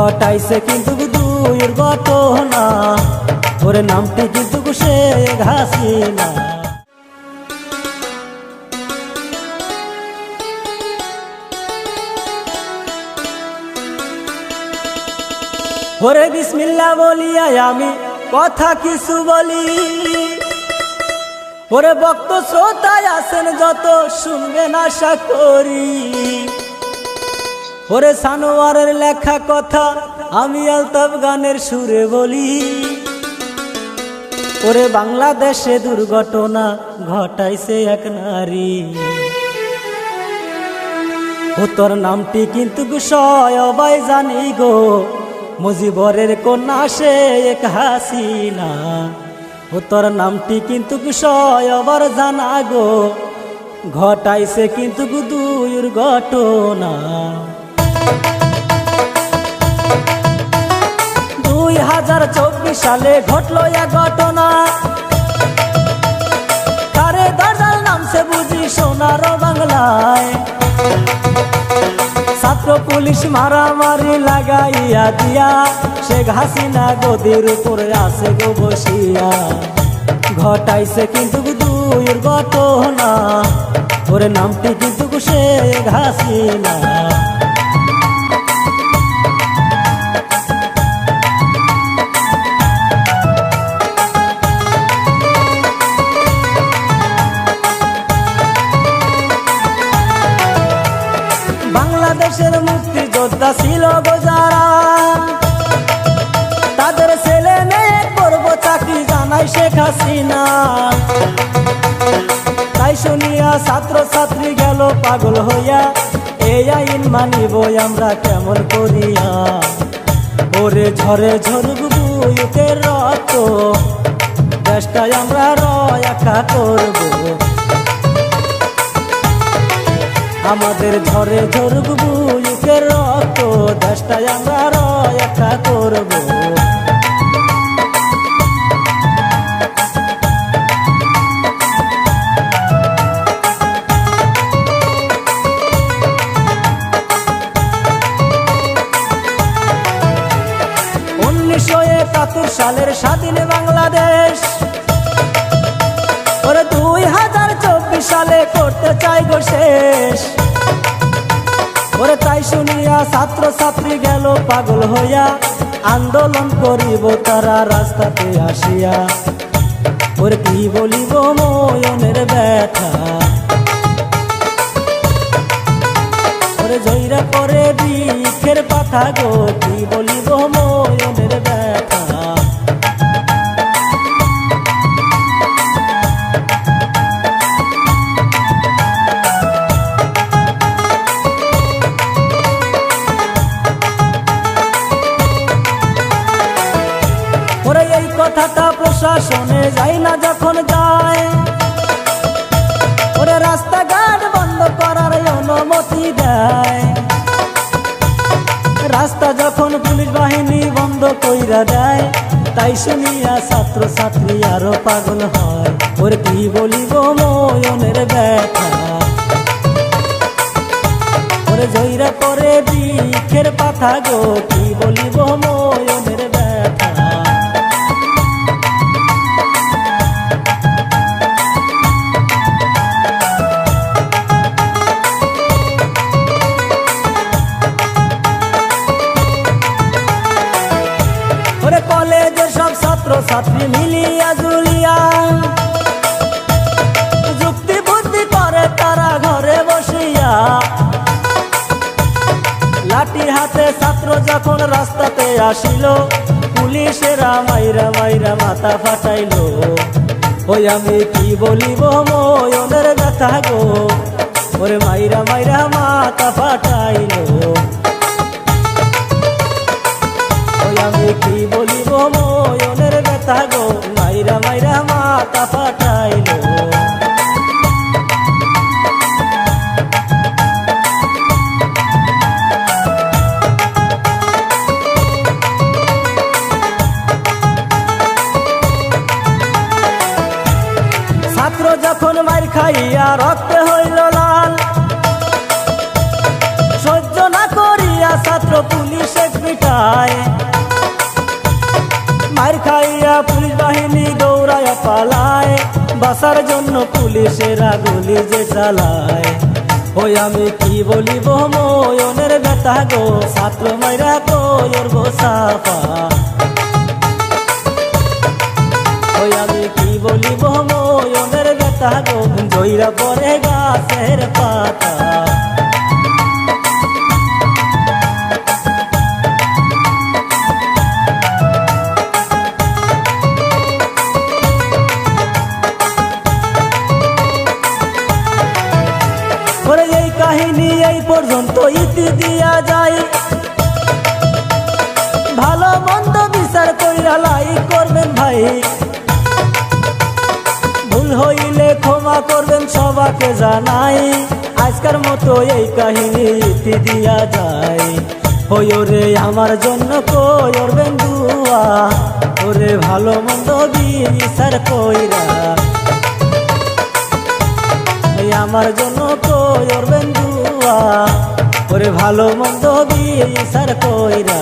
ঘটাইছে কিন্তু দুইয়ের ঘটনা। ওরে নামটি কিন্তু সে হাসিনা। ওরে বিসমিল্লা বলিয়া আমি কথা কিছু বলি। ওরে ভক্ত শ্রোতায় আছেন যত, শুনবেন আশা করি। ওরে সানোয়ারের লেখা কথা, আমি আলতাফ গানের সুরে বলি। ওরে বাংলাদেশে দুর্ঘটনা ঘটাইছে এক নারী। ও তোর নামটি কিন্তু সবাই জানি গো, মুজিবরের কন্যা সে এক হাসিনা। ও তোর নামটি কিন্তু সবার জানা গো, ঘটাইছে কিন্তু দুইর ঘটনা দুই হাজার চব্বিশ সালে ঘটলো এক ঘটনা। কারে দাদার নামছে বুঝি সোনার বাংলায়। ছাত্র পুলিশ মারামারি লাগাইয়া দিয়া, শেখ হাসিনা গদির উপরে আছে গো বসিয়া। ঘটাইছে কিন্তু দুইয়ের ঘটনা ওরে নামটি কিন্তু শেখ হাসিনা। পাগল হইয়া এই আইন মানিব আমরা কেমন করিয়া? ওরে ঝরে ঝরুক বুকের রক্ত দেশটাই আমরা রয় একা করব। আমাদের ঝরে ঝরুক বুকের রক্ত দেশটাই আমরা রয় একা করব। সালের স্বাধীন বাংলাদেশ। ওরে দুই হাজার চব্বিশ সালে করতে চাই গো শেষ। ওরে তাই শুনিয়া ছাত্র ছাত্রী গেল পাগল হইয়া। আন্দোলন করিব তারা রাস্তাতে আসিয়া। ওরে কি বলিব ময়নের ব্যথা। ওরে জয়রা করে বিখের পাতা গো, কি বলিব ময়নের ব্যথা। যাই না যখন যায়। ওরে রাস্তাঘাট বন্ধ করার অনুমতি দেয়। রাস্তা যখন পুলিশ বাহিনী বন্ধ কইরা দেয়, তাই শুনিয়া ছাত্র ছাত্রী আরও পাগল হয়। ওরে কি বলিব ময়নের ব্যথা? ওরে জয়রা করে বৃক্ষের পাতা গো, কি বলিব ময়নের ছাত্রী মিলিয়া জুলিয়া। যুক্তি বুদ্ধি করে তারা ঘরে বসিয়া। লাঠি হাতে ছাত্র যখন রাস্তাতে আসিল, পুলিশেরা মাইরা মাইরা মাথা ফাটাইল। ওই আমি কি বলিব ময়নের ব্যথা গো? ওরে মাইরা মাইরা মাথা ফাটাইল। ওই আমি কি বলিব ময়নের ব্যথা গো মাইরা মাইরা মাতা ফাটাইল বাসার জন্য পুলিশেরা গুলি যে চালায় ওই আমি কি বলিব ময়নের বেতা গো, ছাত্র মাইরা কয়র গো সাফা ওই আমি কি বলিব ময়নের বেতা গো জয়রা পরে গাছের পাতা। পর্যন্ত ইতি দিয়া যায়। ভালো মন্দ বিচার কইরা লাই করবেন ভাই। ভুল হইলে ক্ষমা করবেন সবাকে জানাই। আজকের মতো এই কাহিনী ইতি দিয়া যায়। ওই ওরে আমার জন্য কইরবেন দুয়া ওরে ভালো মন্দ বিচার কইরা। আমার জন্য করবেন দুয়া ওরে ভালো মন্দ বিচার কইরা।